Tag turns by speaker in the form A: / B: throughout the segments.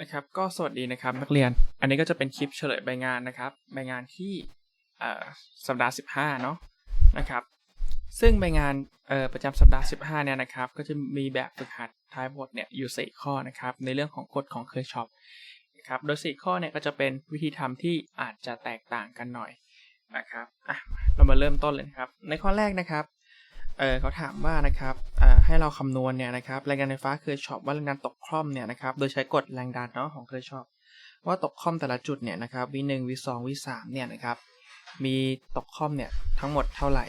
A: นะครับก็สวัสดีนะครับนักเรียน อันนี้ก็จะเป็นคลิปเฉลยใบงานนะครับใบงานที่สัปดาห์ 15เนาะนะครับ ซึ่งใบงานประจำสัปดาห์ 15เนี่ยนะครับ ก็จะมีแบบฝึกหัดท้ายบทเนี่ยอยู่ 4 ข้อนะครับ ในเรื่องของกฎของเคอร์ชอปนะครับโดย 4 ข้อเนี่ยก็จะเป็นวิธีทำที่อาจจะแตกต่างกันหน่อยนะครับอะเรามาเริ่มต้นเลยนะครับ ในข้อแรกนะครับเเขาถามว่านะครับ ให้เราคำนวณเนี่ยนะครับแรงดันไฟฟ้าเคยช็อปว่าแรงดันตกคล่อมเนี่ยนะครับโดยใช้กฎแรงดันเนาะของเคยช็อปว่าตกคล่อมแต่ละจุดเนี่ยนะครับ v 1 v 2 v 3เนี่ยนะครับมีตกคล่อมเนี่ยทั้งหมดเท่าไหร่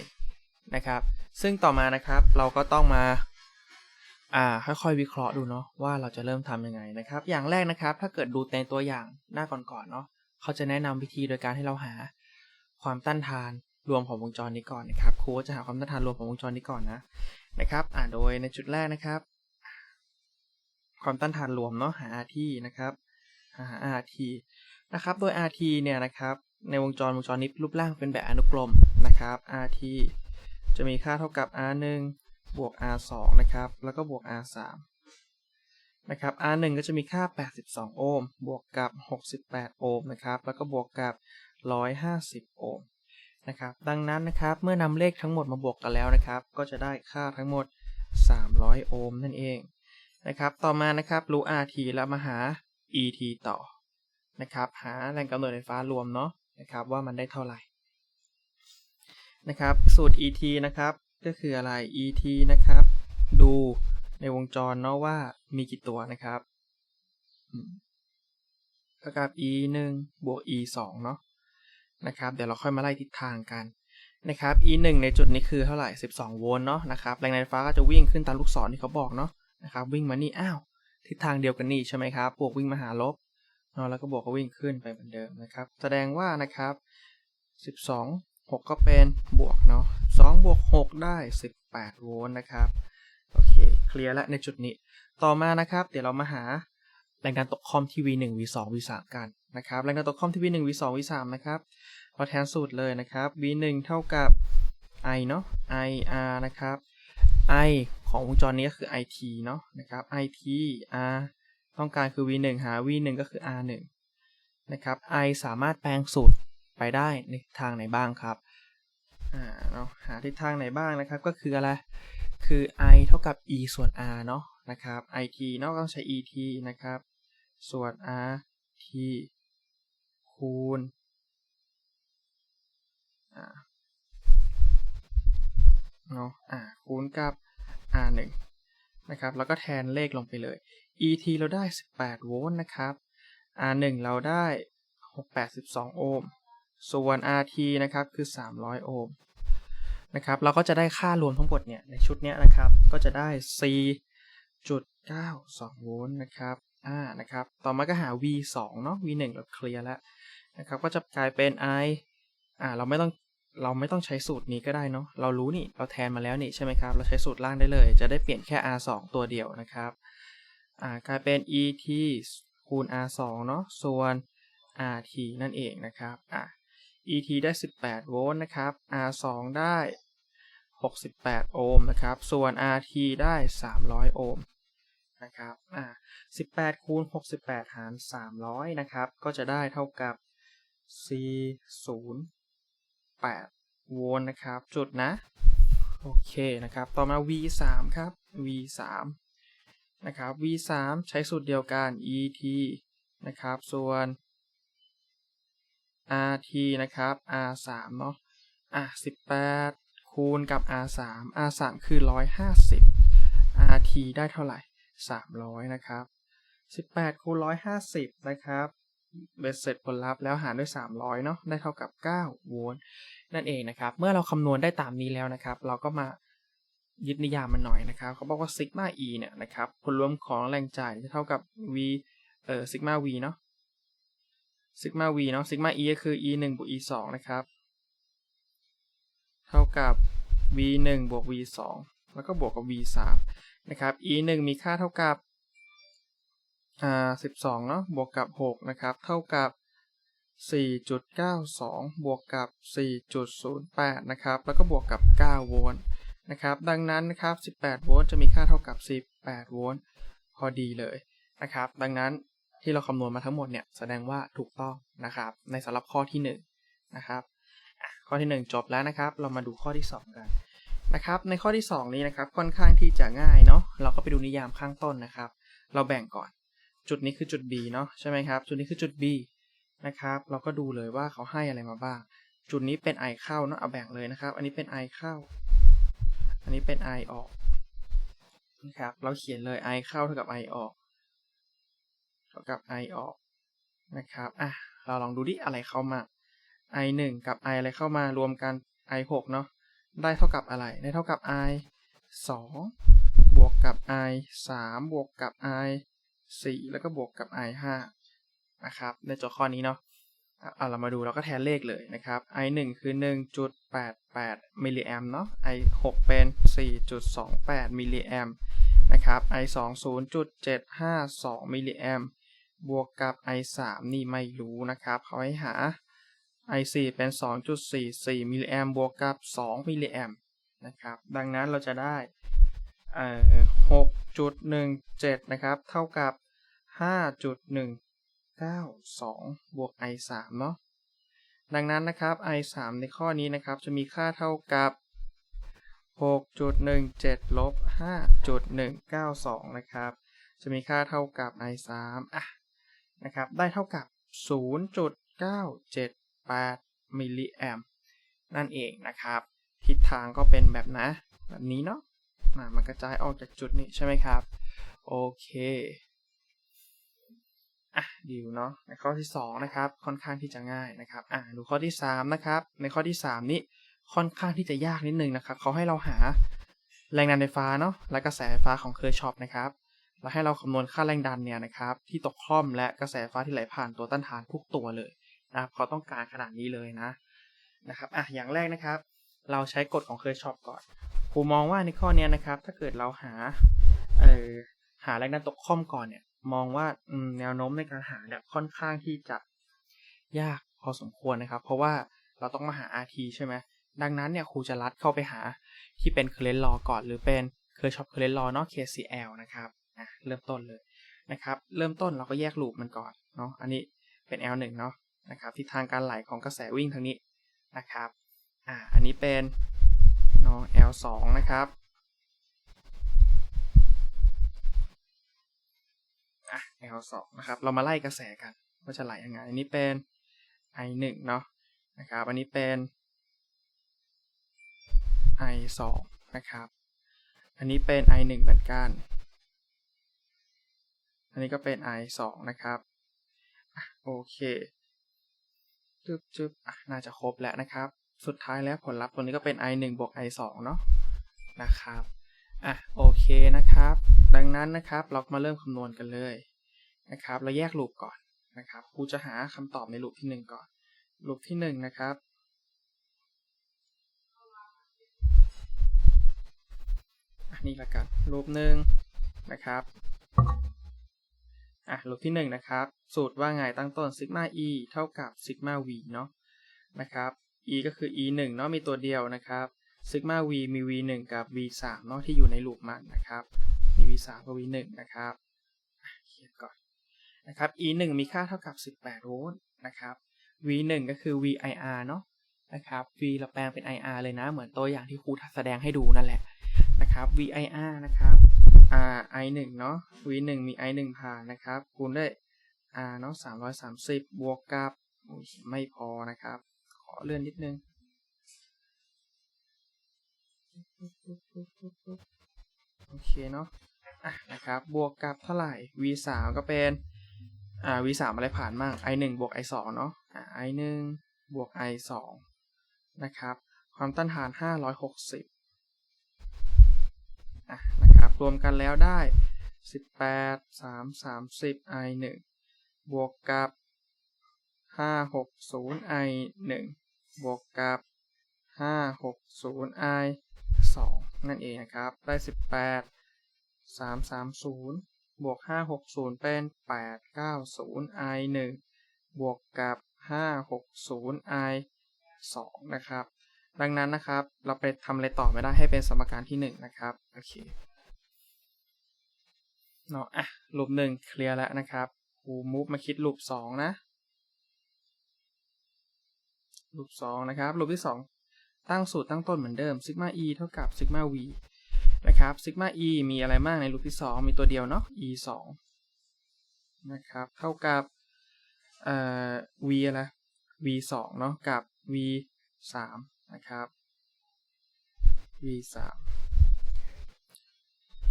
A: นะครับ ซึ่งต่อมานะครับเราก็ต้องมาอ่าค่อยๆวิเคราะห์ดูเนาะว่าเราจะเริ่มทำยังไงนะครับ อย่างแรกนะครับ ถ้าเกิดดูในตัวอย่างหน้าก่อนๆเนาะเขาจะแนะนำวิธีโดยการให้เราหาความต้านทานรวมของวงจรนี้ก่อนนะครับครูจะหาความต้านทานรวมของวงจรนี้ก่อนนะ นะครับอ่าโดยในจุดแรกนะครับ ความต้านทานรวมเนาะหา RT นะครับหา RT นะครับโดย RT เนี่ยนะครับในวงจรวงจรนี้รูปร่างเป็นแบบอนุกรมนะครับ RT จะมีค่าเท่ากับ R1 บวก R2 นะครับ แล้วก็บวก R3 นะครับ R1 ก็จะมีค่า 82 โอห์ม บวกกับ 68 โอห์ม นะครับ แล้วก็บวกกับ 150 โอห์ม นะครับ ดังนั้นนะครับเมื่อนำเลขทั้งหมดมาบวกกันแล้วนะครับ ก็จะได้ค่าทั้งหมด 300 โอห์มนั่นเองนะครับ ต่อมานะครับรู้ RT แล้วมาหา ET ต่อนะครับ หาแรงกำเนิดไฟฟ้ารวมเนาะนะครับว่ามันได้เท่าไหร่นะครับ สูตร ET นะครับ ก็คืออะไร ET นะครับ ดูในวงจรเนาะว่ามีกี่ตัวนะครับเท่ากับ E 1บวก E 2เนาะ นะครับ เดี๋ยวเราค่อยมาไล่ทิศทางกันนะครับ E 1ในจุดนี้คือเท่าไหร่ 12 โวลต์เนาะนะครับแรงดันไฟฟ้าก็จะวิ่งขึ้นตามลูกศรที่เขาบอกเนาะนะครับ วิ่งมานี่อ้าวทิศทางเดียวกันนี่ใช่ไหมครับบวกวิ่งมาหาลบเนาะแล้วก็บวกก็วิ่งขึ้นไปเหมือนเดิมนะครับ แสดงว่านะครับ 12 6 ก็เป็นบวกเนาะ2บวก 6 ได้ 18 โวลต์นะครับโอเคเคลียร์แล้วในจุดนี้ ต่อมานะครับ เดี๋ยวเรามาหาแรงดันตกคอมที่ V1 V2 V3 กัน นะครับแรงดันตกคอมที่ V1 V2 V3 นะครับเราแทนสูตรเลยนะครับ V1 เท่ากับ I เนาะ IR นะครับ I ของวงจรนี้ก็คือ IT เนาะนะครับ IT R ต้องการคือ V1 หา V1 ก็คือ R1 นะครับ I สามารถแปลงสูตรไปได้ในทางไหนบ้างครับอ่าเนาะหาทิศทางไหนบ้างนะครับ ก็คืออะไร คือ I เท่ากับ E ส่วน R เนาะนะครับ IT เนาะต้องใช้ ET นะครับ ส่วน RT คูณเนาะอ่าคูณกับ R 1นะครับ แล้วก็แทนเลขลงไปเลย ET เราได้ 18 โวลต์นะครับ R 1เราได้ 682 โอห์ม ส่วน RT นะครับคือ 300 โอห์มนะครับ เราก็จะได้ค่ารวมทั้งหมดเนี่ย ในชุดเนี้ยนะครับ ก็จะได้4.92 โวลต์นะครับ อ่า นะครับ ต่อมาก็หา V 2เนาะ V 1เราเคลียร์แล้ว นะครับก็จะกลายเป็น I อ่าเราไม่ต้องเราไม่ต้องใช้สูตรนี้ก็ได้เนาะเรารู้นี่เราแทนมาแล้วนี่ใช่ไหมครับ เราใช้สูตรล่างได้เลย จะได้เปลี่ยนแค่ R 2ตัวเดียวนะครับอ่ากลายเป็น ET คูณ R 2เนาะส่วน RT นั่นเองนะครับอ่า ET ได้ 18 โวลต์นะครับ R 2ได้ 68 โอห์มนะครับ ส่วน RT ได้ 300 โอห์มนะครับอ่า18 คูณ 68 หาร 300 นะครับ ก็จะได้เท่ากับ 408โวลต์นะครับ จุดนะ โอเคนะครับ ต่อมา V 3ครับ V 3นะครับ V 3ใช้สูตรเดียวกัน ET นะครับ ส่วน RT นะครับ R 3เนาะ อะ18 คูณกับ R 3 R 3คือ 150 RT ได้เท่าไหร่ 300 นะครับ 18คูณ150 นะครับ เบ็ดเสร็จผลลัพธ์แล้วหารด้วย 300เนาะได้เท่ากับ 9 โวลต์นั่นเองนะครับ เมื่อเราคำนวณได้ตามนี้แล้วนะครับ เราก็มายึดนิยามมันหน่อยนะครับเขาบอกว่าซิกมา e เนี่ยนะครับผลรวมของแรงจ่ายจะเท่ากับ v เอ่อซิกมา v เนาะซิกมา v เนาะซิกมา e ก็คือ e 1บวก e 2นะครับ เท่ากับ v 1บวก v 2แล้วก็บวกกับ v 3นะครับ e 1มีค่าเท่ากับ อ่า12เนาะบวกกับ6นะครับ เท่ากับ 4.92 บวกกับ 4.08 นะครับ แล้วก็บวกกับ 9 โวลต์นะครับ ดังนั้นนะครับ 18 โวลต์จะมีค่าเท่ากับ 18 โวลต์พอดีเลยนะครับ ดังนั้นที่เราคำนวณมาทั้งหมดเนี่ยแสดงว่าถูกต้องนะครับ ในสำหรับข้อที่ 1นงนะครับ ข้อที่ 1 จบแล้วนะครับ เรามาดูข้อที่ 2 กันนะครับ ในข้อที่ 2 นี้นะครับค่อนข้างที่จะง่ายเนาะ เราก็ไปดูนิยามข้างต้นนะครับ เราแบ่งก่อน จุดนี้คือจุด B เนาะใช่ไหมครับ จุดนี้คือจุด B นะครับ เราก็ดูเลยว่าเขาให้อะไรมาบ้าง จุดนี้เป็น i เข้าเนาะเอาแบ่งเลยนะครับ อันนี้เป็น i เข้า อันนี้เป็น i ออกนะครับ เราเขียนเลย i เข้าเท่ากับ i ออก เท่ากับ i ออกนะครับ อะ เราลองดูดิอะไรเข้ามา i 1 กับ i อะไรเข้ามารวมกัน i 6เนาะ ได้เท่ากับอะไร ได้เท่ากับ i 2 บวกกับ i 3 บวกกับ i 4 แล้วก็บวกกับ i 5นะครับในโจทย์ข้อนี้เนาะเอะเรามาดูเราก็แทนเลขเลยนะครับ i 1คือ 1.88 มิลลิแอมเนาะ i 6เป็น 4.28 มิลลิแอมนะครับ i 2 0.752 มิลลิแอมบวกกับ i 3นี่ไม่รู้นะครับเขาให้หา i 4เป็น 2.44 มิลลิแอมบวกกับ 2 มิลลิแอมนะครับดังนั้นเราจะได้เอ่อ6.17 นะครับ เท่ากับ 5.192บวก i 3เนาะดังนั้นนะครับ i 3ในข้อนี้นะครับจะมีค่าเท่ากับ6.17ลบ5.192นะครับ จะมีค่าเท่ากับ i 3อะนะครับได้เท่ากับ0.978มิลลิแอมนั่นเองนะครับ ทิศทางก็เป็นแบบนะ แบบนี้เนาะมันกระจายออกจากจุดนี้ใช่ไหมครับ โอเค อะดีเนาะในข้อที่2นะครับค่อนข้างที่จะง่ายนะครับอะดูข้อที่3นะครับในข้อที่ 3 นี้ค่อนข้างที่จะยากนิดนึงนะครับเขาให้เราหาแรงดันไฟฟ้าเนาะและกระแสไฟฟ้าของเคอร์ชอปนะครับแล้วให้เราคำนวณค่าแรงดันเนี่ยนะครับที่ตกคล่อมและกระแสไฟฟ้าที่ไหลผ่านตัวต้านทานทุกตัวเลยนะครับเขาต้องการขนาดนี้เลยนะนะครับอะอย่างแรกนะครับ เราใช้กฎของเคอร์ชอปก่อนครูมองว่าในข้อนี้นะครับ ถ้าเกิดเราหาเอ่อหาแรงดันตกคล่อมก่อนเนี่ย มองว่าแนวโน้มในการหาเนี่ยค่อนข้างที่จะยากพอสมควรนะครับ เพราะว่าเราต้องมาหา RT ใช่ไหมดังนั้นเนี่ยครูจะลัดเข้าไปหาที่เป็น current law ก่อน หรือเป็น Kirchhoff current law เนาะ KCL นะครับนะเริ่มต้นเลยนะครับ เริ่มต้นเราก็แยกลูปมันก่อนเนาะอันนี้เป็น L1 เนาะนะครับทิศทางการไหลของกระแสวิ่งทางนี้นะครับอ่าอันนี้เป็นเนาะ L2 นะครับ อะ L2 นะครับ เรามาไล่กระแสกันว่าจะไหลยังไง อันนี้เป็น I1 เนาะนะครับ อันนี้เป็น I2 นะครับ อันนี้เป็น I1 เหมือนกัน อันนี้ก็เป็น I2 นะครับโอเคจึ๊บจึ๊บน่าจะครบแล้วนะครับ สุดท้ายแล้วผลลัพธ์ตัวนี้ก็เป็น I1 บวก I2 เนาะนะครับ อะ โอเคนะครับ ดังนั้นนะครับเรามาเริ่มคำนวณกันเลยนะครับ เราแยกลูปก่อนนะครับครูจะหาคำตอบในลูปที่ 1 ก่อนลูปที่1นะครับอันนี้ละกันลูปหนึ่งนะครับอะลูปที่ 1 นะครับ สูตรว่าไงตั้งต้นซิกมา e เท่ากับซิกมา v เนาะนะครับ e ก็คือ e 1เนาะมีตัวเดียวนะครับซิกมา v มี v 1กับ v 3เนาะที่อยู่ในลูปมันนะครับ มี v 3 กับ v 1 นะครับเขียนก่อนนะครับ e 1 มีค่าเท่ากับ 18 โวลต์นะครับ v 1 ก็คือ vir เนาะนะครับ v เราแปลงเป็น ir เลยนะ เหมือนตัวอย่างที่ครูแสดงให้ดูนั่นแหละนะครับ vir นะครับ r i 1 เนาะ v 1 มี i 1 ผ่านนะครับคูณด้วย r เนาะ330 บวกกับไม่พอนะครับ ขอเลื่อนนิดนึงโอเคเนาะ อะนะครับบวกกับเท่าไหร่ v 3ก็เป็นอ่า v 3อะไรผ่านมั่ง i 1บวก i 2เนาะอ่า i 1บวก i 2นะครับความต้านทาน 560อะนะครับรวมกันแล้วได้ 18 3 30 i 1บวกกับ 560 i 1บวกกับ 560 i 2นั่นเองนะครับ ได้ 18 330บวก560เป็น890 i 1บวกกับ560 i 2นะครับ ดังนั้นนะครับเราไปทำอะไรต่อไม่ได้ให้เป็นสมการที่1นะครับโอเคเนาะอะรูปหนึ่งเคลียร์แล้วนะครับคครูมูฟมาคิดลูปสองนะลูปสองนะครับลูปที่สองตั้งสูตรตั้งต้นเหมือนเดิมซิกมา e เท่ากับซิกมา v นะครับซิกมา e มีอะไรบ้างในลูปที่สองมีตัวเดียวเนาะ e สองนะครับเท่ากับเอ่อ v อะไร v สองเนาะกับ v สามนะครับ v สาม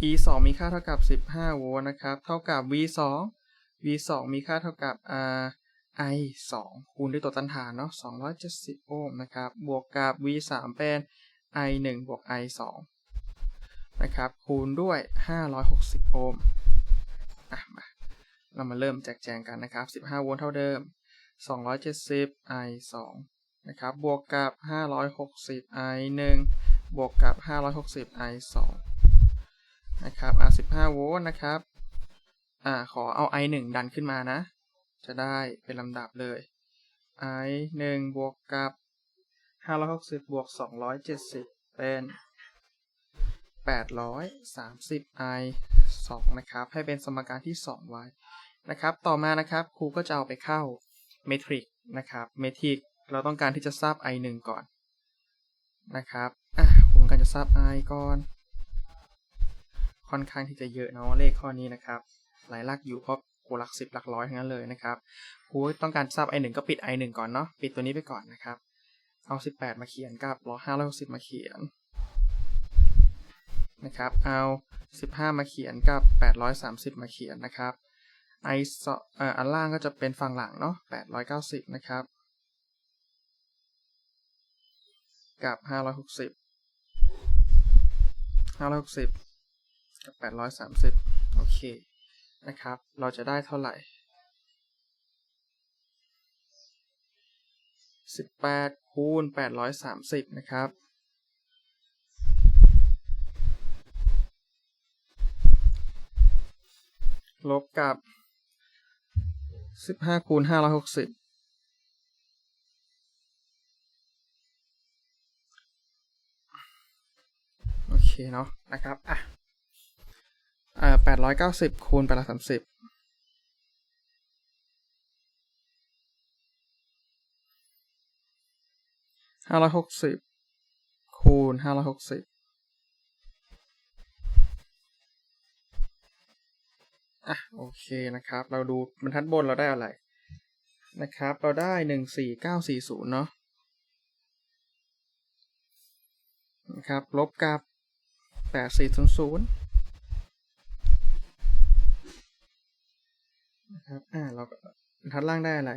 A: e สองมีค่าเท่ากับสิบห้าโวลต์นะครับ เท่ากับ v สอง v สองมีค่าเท่ากับอ่า i 2คูณด้วยตัวต้านทานเนาะ270 โอห์มนะครับ บวกกับ v 3เป็น i 1บวก i 2 นะครับ คูณด้วย 560 โอห์มอะมาเรามาเริ่มแจกแจงกันนะครับ 15 โวลต์เท่าเดิม 270 i 2นะครับ บวกกับ 560 i 1บวกกับ 560 i 2นะครับ อะ15 โวลต์นะครับ อ่า ขอเอา i 1ดันขึ้นมานะ จะได้เป็นลำดับเลย i 1บวกกับ 560 บวก 270 เป็น 830 i 2นะครับให้เป็นสมการที่2ไว้นะครับต่อมานะครับครูก็จะเอาไปเข้าเมทริกนะครับเมทริกเราต้องการที่จะทราบ i 1ก่อนนะครับอะครูต้องการจะทราบ i ก่อน ค่อนข้างที่จะเยอะเนาะเลขข้อนี้นะครับ หลายหลักอยู่เพราะโหหลักสิบหลักร้อยทั้งนั้นเลยนะครับครูต้องการทราบ i 1ก็ปิด i 1ก่อนเนาะปิดตัวนี้ไปก่อนนะครับเอา 18 มาเขียนกับรอ560 มาเขียน นะครับ เอา 15 มาเขียนกับ 830 มาเขียนนะครับ i เอ่ออันล่างก็จะเป็นฝั่งหลังเนาะ 890 นะครับ กับ 560 560 กับ 830 โอเค นะครับ เราจะได้เท่าไหร่ 18คูณ830 นะครับ ลบกับสิบห้าคูณห้าร้อยหกสิบโอเคเนาะนะครับอะแปดร้อยเก้าสิบคูณแปดร้อยสามสิบห้าร้อยหกสิบคูณห้าร้อยหกสิบ อะโอเคนะครับ เราดูบรรทัดบนเราได้อะไรนะครับ เราได้หนึ่งสี่เก้าสี่ศูนย์เนาะนะครับลบกับแปดสี่ศูนย์ศูนย์นะครับอ่าเราบรรทัดล่างได้อะไร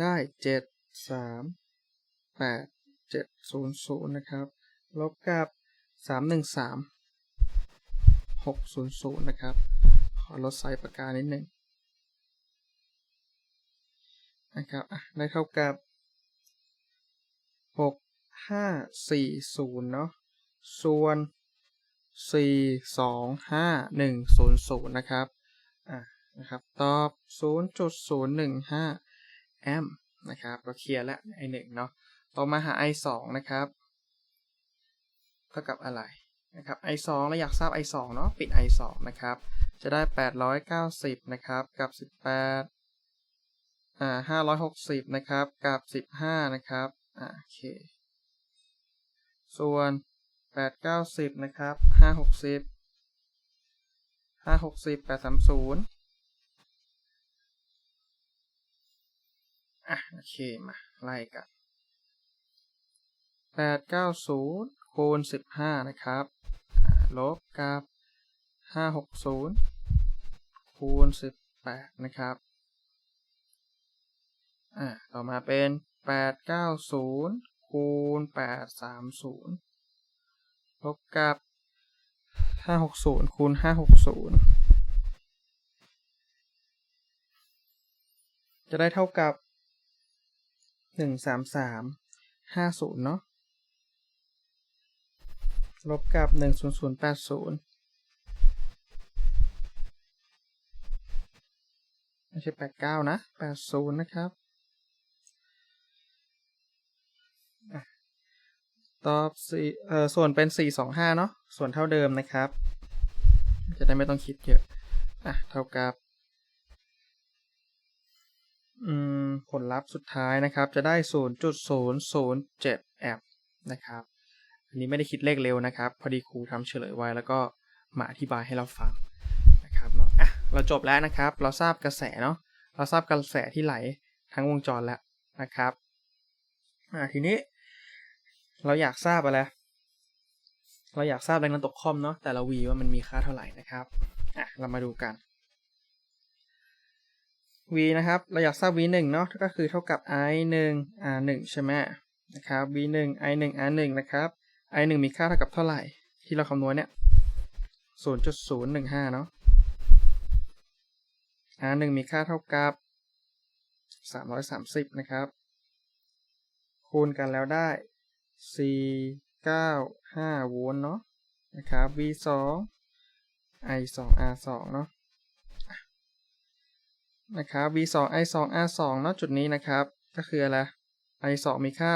A: ได้เจ็ดสามแปดเจ็ดศูนย์ศูนย์นะครับ ลบกับสามหนึ่งสามหกศูนย์ศูนย์นะครับ อลดไซส์ปากกานิดนึงนะครับได้เท่ากับ 6 5 4 0 เนาะส่วน 4 2 5 1 0 0 นะครับอะนะครับ ตอบ 0.015 แอมป์นะครับก็เคลียร์แล้วไอหนึ่งเนาะต่อมาหา i 2 นะครับ เท่ากับอะไรนะครับ i 2 เราอยากทราบ i 2 เนาะปิด i 2 นะครับ จะได้ 890 นะครับ กับ 18 อ่า 560 นะครับ กับ 15 นะครับ อ่า โอเค ส่วน 890 นะครับ 560 560 830อะ โอเค มา ไล่กัน 890 คูณ 15 นะครับ ลบกับ 560 คูณ 18 นะครับอ่าต่อมาเป็น 890 คูณ 830 ลบกับ 560 คูณ 560 จะได้เท่ากับ 133 50 เนาะลบกับ 10080 ไม่ใช่89นะ80นย์นะครับ ตอบสี่เอ่อส่วนเป็น425เนาะส่วนเท่าเดิมนะครับ จะได้ไม่ต้องคิดเยอะ อะ เท่ากับ อืม ผลลัพธ์สุดท้ายนะครับ จะได้0.007แอมป์ศูนย์เจ็ดแอบนะครับ อันนี้ไม่ได้คิดเลขเร็วนะครับ พอดีครูทำเฉลยไว้แล้วก็มาอธิบายให้เราฟัง เราจบแล้วนะครับ เราทราบกระแสเนาะ เราทราบกระแสที่ไหลทั้งวงจรแล้วนะครับอ่าทีนี้ เราอยากทราบอะไร เราอยากทราบแรงดันตกคอมเนาะแต่ละ V ว่ามันมีค่าเท่าไหร่นะครับอะเรามาดูกัน v นะครับ เราอยากทราบ v 1เนาะก็คือเท่ากับ i 1 r 1ใช่ไหมนะครับ v 1 i 1 r 1นะครับ i 1มีค่าเท่ากับเท่าไหร่ ที่เราคำนวณเนี่ย0.015 เนาะ r 1มีค่าเท่ากับ 330 นะครับ คูณกันแล้วได้ 495 โวลต์เนาะนะครับ v 2 i 2 r 2 เนาะนะครับ v 2 i 2 r 2ณจุดนี้นะครับ ก็คืออะไร i 2 มีค่า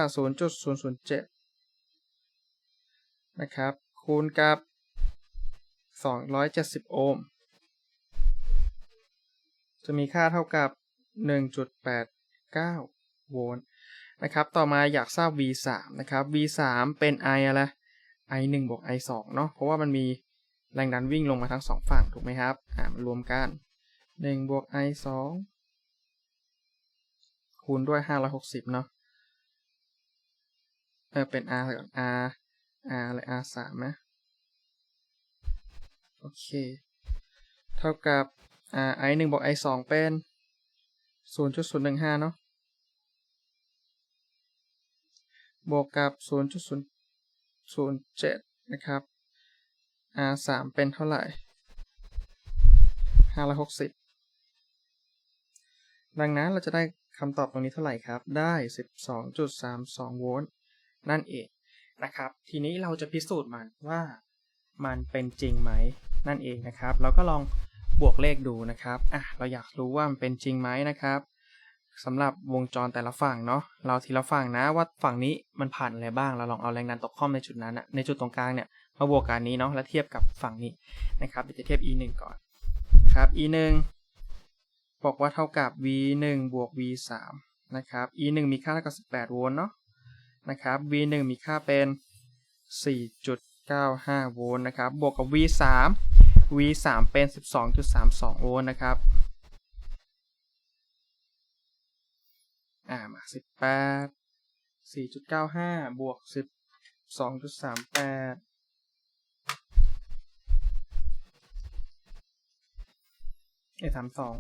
A: 0.007 นะครับ คูณกับ 270 โอห์ม จะมีค่าเท่ากับ 1.89 โวลต์นะครับ ต่อมาอยากทราบ v 3 นะครับ v 3 เป็น i อะไร i 1 บวก i 2 เนาะเพราะว่ามันมีแรงดันวิ่งลงมาทั้งสองฝั่ง ถูกไหมครับ อ่ามารวมกันหนึ่งบวก i สองคูณด้วยห้าร้อยหกสิบเนาะเออเป็น r ก่อน r r อะไร r สามนะ โอเค เท่ากับ r i หนึ่งบวก i สองเป็นศูนย์จุดศูนย์หนึ่งห้าเนาะบวกกับศูนย์จุดศูนย์ศูนย์เจ็ดนะครับ r สามเป็นเท่าไหร่ห้าร้อยหกสิบดังนั้นเราจะได้คำตอบตรงนี้เท่าไหร่ครับ ได้ 12.32 โวลต์ นั่นเองนะครับ ทีนี้เราจะพิสูจน์มันว่ามันเป็นจริงไหมนั่นเองนะครับ เราก็ลอง บวกเลขดูนะครับอะเราอยากรู้ว่ามันเป็นจริงไหมนะครับสำหรับวงจรแต่ละฝั่งเนาะเราทีละฝั่งนะว่าฝั่งนี้มันผ่านอะไรบ้างเราลองเอาแรงดันตกข้อมในจุดนั้นนะในจุดตรงกลางเนี่ยมาบวกกันนี้เนาะแล้วเทียบกับฝั่งนี้นะครับเดี๋ยวจะเทียบ e 1ก่อนครับ e 1บอกว่าเท่ากับ v 1บวก v 3นะครับ e 1มีค่าเท่ากับ18โวลต์เนาะนะครับ v 1มีค่าเป็น 4.95 โวลต์นะครับบวกกับ v 3 v 3เป็น 12.32โวลต์นะครับอ่ามา 18 4.95 บวก 12.38 เอสามสอง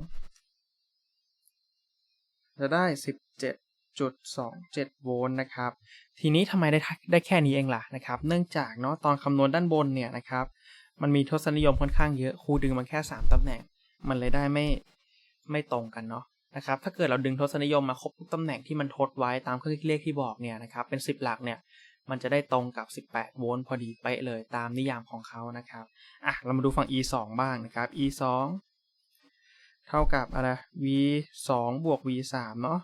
A: จะได้ 17.27 โวลต์นะครับ ทีนี้ทำไมได้ได้แค่นี้เองล่ะนะครับ เนื่องจากเนาะตอนคำนวณด้านบนเนี่ยนะครับ มันมีทศนิยมค่อนข้างเยอะครูดึงมาแค่ 3 ตำแหน่ง มันเลยได้ไม่ไม่ตรงกันเนาะนะครับ ถ้าเกิดเราดึงทศนิยมมาครบทุกตำแหน่งที่มันทดไว้ตามเครื่องคิดเลขที่บอกเนี่ยนะครับ เป็น 10 หลักเนี่ย มันจะได้ตรงกับ 18 โวลต์พอดีเป๊ะเลยตามนิยามของเขานะครับ อะ เรามาดูฝั่ง e 2บ้างนะครับ e 2เท่ากับอะไร v 2บวก v 3เนาะ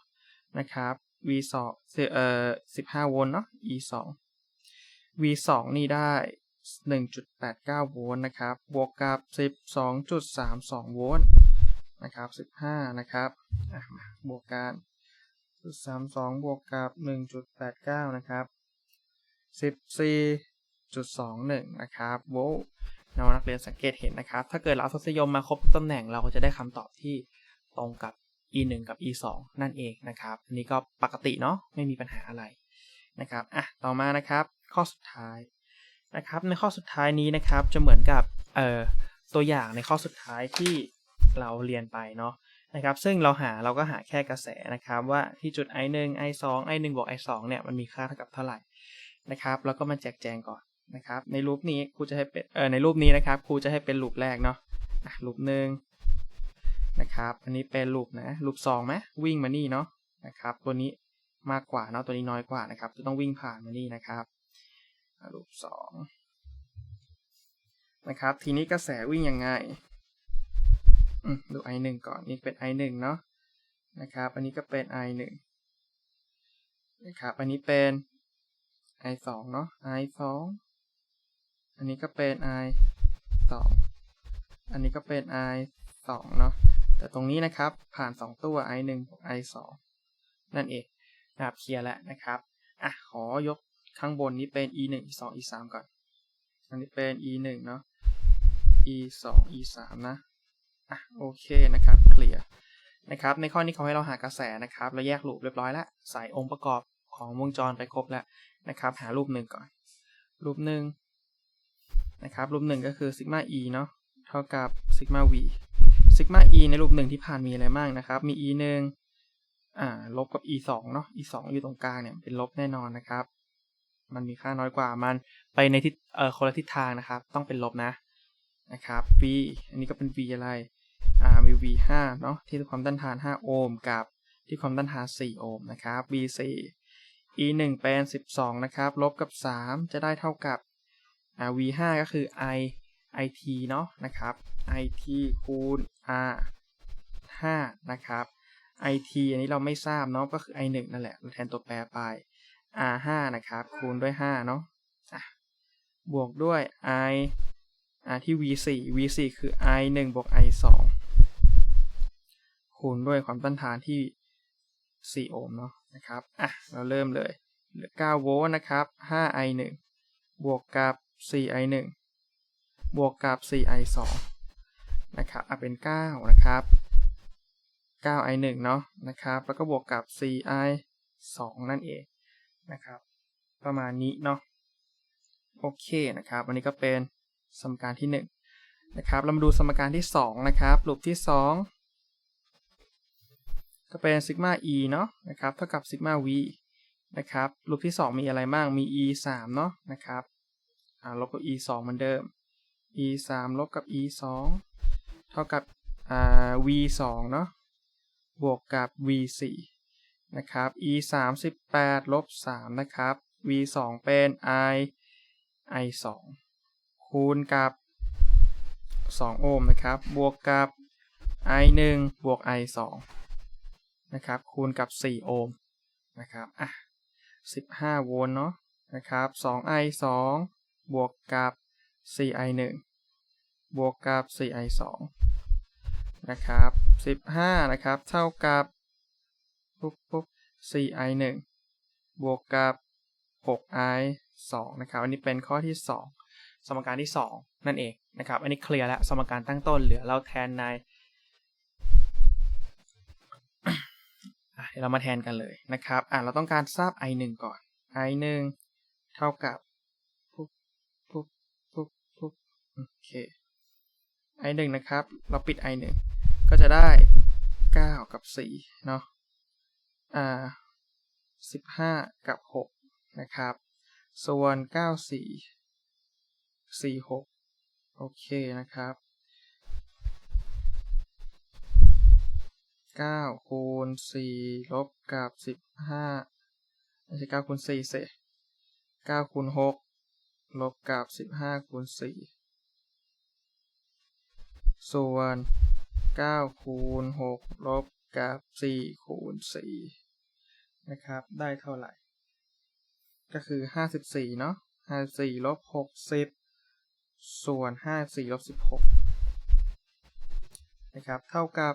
A: นะครับ v 2เอ่อ15 โวลต์เนาะ e 2 v 2นี่ได้ 1.89 โวลต์นะครับ บวกกับ 12.32 โวลต์นะครับ 15 นะครับ บวกกัน32 บวกกับ 1.89 นะครับ 14.21 นะครับ โวลต์น้องนักเรียนสังเกตเห็นนะครับ ถ้าเกิดเราทศนิยมมาครบตำแหน่งเราก็จะได้คำตอบที่ตรงกับ e 1กับ e 2นั่นเองนะครับ อันนี้ก็ปกติเนาะ ไม่มีปัญหาอะไรนะครับ อะ ต่อมานะครับ ข้อสุดท้าย นะครับ ในข้อสุดท้ายนี้นะครับจะเหมือนกับเอ่อตัวอย่างในข้อสุดท้ายที่เราเรียนไปเนาะนะครับ ซึ่งเราหาเราก็หาแค่กระแสนะครับ ว่าที่จุด i 1 i 2 i 1บวก i 2เนี่ยมันมีค่าเท่ากับเท่าไหร่นะครับ แล้วก็มาแจกแจงก่อนนะครับ ในรูปนี้ครูจะให้เป็นเอ่อในรูปนี้นะครับครูจะให้เป็นรูปแรกเนาะรูปหนึ่งนะครับ อันนี้เป็นรูปนะรูปสองไหมวิ่งมานี่เนาะนะครับ ตัวนี้มากกว่าเนาะตัวนี้น้อยกว่านะครับจะต้องวิ่งผ่านมานี่นะครับ รูปสองนะครับ ทีนี้กระแสวิ่งยังไงดู i 1 ก่อน นี่เป็น i 1 เนาะนะครับ อันนี้ก็เป็น i 1 นะครับ อันนี้เป็น i 2 เนาะ i 2 อันนี้ก็เป็น i 2 อันนี้ก็เป็น i 2 เนาะ แต่ตรงนี้นะครับ ผ่าน 2 ตัว i 1 บวก i 2 นั่นเองนะครับเคลียร์แล้วนะครับ อะ ขอยก ข้างบนนี้เป็น e 1 e 2 e 3ก่อน อันนี้เป็น e 1เนาะ e 2 e 3นะอะโอเคนะครับเคลียร์นะครับในข้อนี้เขาให้เราหากระแสนะครับเราแยกรูปเรียบร้อยแล้วใส่องค์ประกอบของวงจรไปครบแล้วนะครับหารูปหนึ่งก่อน รูปหนึ่งนะครับรูปหนึ่งก็คือซิกมา e เนาะเท่ากับซิกมา v ซิกมา e ในรูปหนึ่งที่ผ่านมีอะไรบ้างนะครับ มี e หนึ่งอ่าลบกับ e สองเนาะ e สองอยู่ตรงกลางเนี่ยเป็นลบแน่นอนนะครับ มันมีค่าน้อยกว่ามันไปในทิศเอ่อคนละทิศทางนะครับ ต้องเป็นลบนะนะครับ v อันนี้ก็เป็น v อะไรอ่ามี v 5เนาะที่ความต้านทาน 5 โอห์มกับที่ความต้านทาน 4 โอห์มนะครับ v 4 e 1เป็น 12 นะครับ ลบกับ 3 จะได้เท่ากับอ่า v 5ก็คือ i it เนาะนะครับ it คูณ r 5นะครับ it อันนี้เราไม่ทราบเนาะก็คือ i 1นั่นแหละเราแทนตัวแปรไป r 5นะครับ คูณด้วย 5 เนาะบวกด้วย i อ่าที่ v 4 v 4คือ i 1บวก i 2คูณด้วยความต้านทานที่ 4 โอห์มเนาะนะครับอะเราเริ่มเลยเหลือ9โวลต์นะครับ5 i 1บวกกับ4 i 1บวกกับ4 i 2นะครับอะเป็น9นะครับ9 i 1เนาะนะครับ แล้วก็บวกกับ4 i 2นั่นเอง นะครับ ประมาณนี้เนาะโอเคนะครับอันนี้ก็เป็นสมการที่1นะครับเรามาดูสมการที่2นะครับรูปที่ 2 ก็เป็นซิกมา e เนาะนะครับเท่ากับซิกมา v นะครับรูปที่ 2 มีอะไรบ้างมี e 3เนาะนะครับลบกับ e 2เหมือนเดิม e 3ลบกับ e 2เท่ากับ v 2เนาะบวกกับ v 4 นะครับ e 3 8ลบ3นะครับ v 2เป็น i i 2คูณกับ 2 โอห์มนะครับ บวกกับ i 1บวก i 2นะครับ คูณกับ 4 โอห์มนะครับ อะ 15 โวลต์เนาะ นะครับ 2i 2บวกกับ 4i 1บวกกับ 4i 2นะครับ 15 นะครับ เท่ากับ ปุ๊บปุ๊บ 4i 1บวกกับ 6i 2นะครับ อันนี้เป็นข้อที่ 2 สมการที่ 2 นั่นเองนะครับ อันนี้เคลียร์แล้ว สมการตั้งต้นเหลือเราแทนในเดี๋ยวเรามาแทนกันเลยนะครับ อะ เราต้องการทราบ i 1ก่อน i 1เท่ากับปุ๊บปุ๊บปุ๊บปุ๊บโอเค i 1นะครับ เราปิด i 1ก็จะได้ 9 กับ4เนาะ อ่า15 กับ 6 นะครับ ส่วน 9 4 4 6 โอเคนะครับ 9 คูณ 4 ลบกับ 15 ไม่ใช่ 9 คูณ 4เส9คูณ 6 ลบกับ 15 คูณ 4 ส่วน 9 คูณ 6 ลบกับ 4 คูณ 4 นะครับ ได้เท่าไหร่ ก็คือ 54 เนาะ54ลบ60 ส่วน 54ลบ16 นะครับ เท่ากับ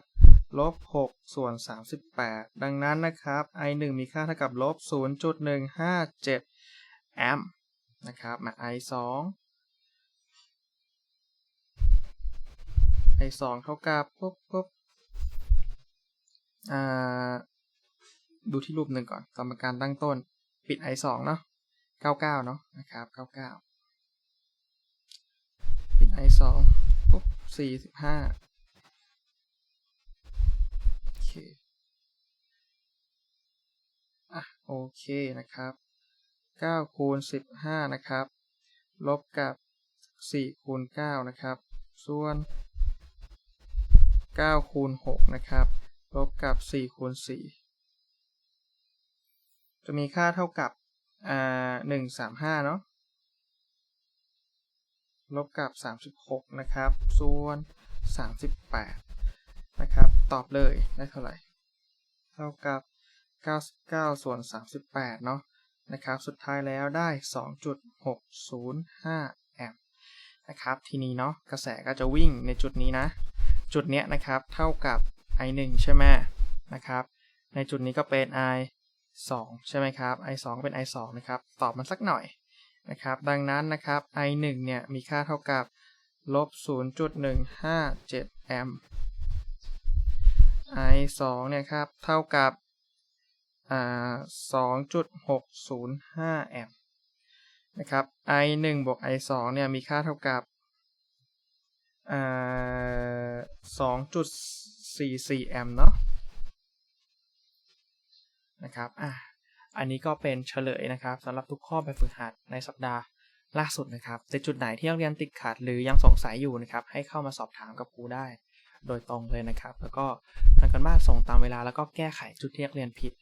A: ลบ6ส่วน 38 ดังนั้นนะครับ i 1 มีค่าเท่ากับลบ0.157 แอมป์นะครับมา i 2 i 2 เท่ากับปุ๊บปุ๊บอ่า ดูที่รูปหนึ่งก่อน สมการตั้งต้น ปิด i 2 เนาะ99 เนาะนะครับ 99 ปิด i 2 ปุ๊บ45 โอเค อะ โอเคนะครับ9คูณ15 นะครับ ลบกับ 4 คูณ 9 นะครับ ส่วน 9 คูณ 6 นะครับ ลบกับ 4 คูณ 4 จะมีค่าเท่ากับอ่า135เนาะลบกับ 36 นะครับ ส่วน 38 นะครับ ตอบเลยได้เท่าไหร่ เท่ากับ 99 ส่วน 38 เนาะนะครับ สุดท้ายแล้วได้ 2.605 แอมป์นะครับ ทีนี้เนาะ กระแสก็จะวิ่งในจุดนี้นะ จุดเนี้ยนะครับ เท่ากับ i 1 ใช่ไหมนะครับ ในจุดนี้ก็เป็น i 2 ใช่ไหมครับ i 2เป็น i 2นะครับ ตอบมันสักหน่อยนะครับ ดังนั้นนะครับ i 1เนี่ยมีค่าเท่ากับลบ0.157แอมป์ i 2เนี่ยครับ เท่ากับอ่า2.605แอมป์นะครับ i 1บวก i 2เนี่ยมีค่าเท่ากับอ่า2.44แอมป์เนาะ นะครับอะอันนี้ก็เป็นเฉลยนะครับสำหรับทุกข้อแบบฝึกหัดในสัปดาห์ล่าสุดนะครับในจุดไหนที่นักเรียนติดขัดหรือยังสงสัยอยู่นะครับให้เข้ามาสอบถามกับครูได้ โดยตรงเลยนะครับ แล้วก็ทำกันบ้านส่งตามเวลาแล้วก็แก้ไขจุดที่นักเรียนผิด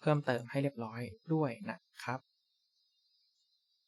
A: เพิ่มเติมให้เรียบร้อยด้วยนะครับ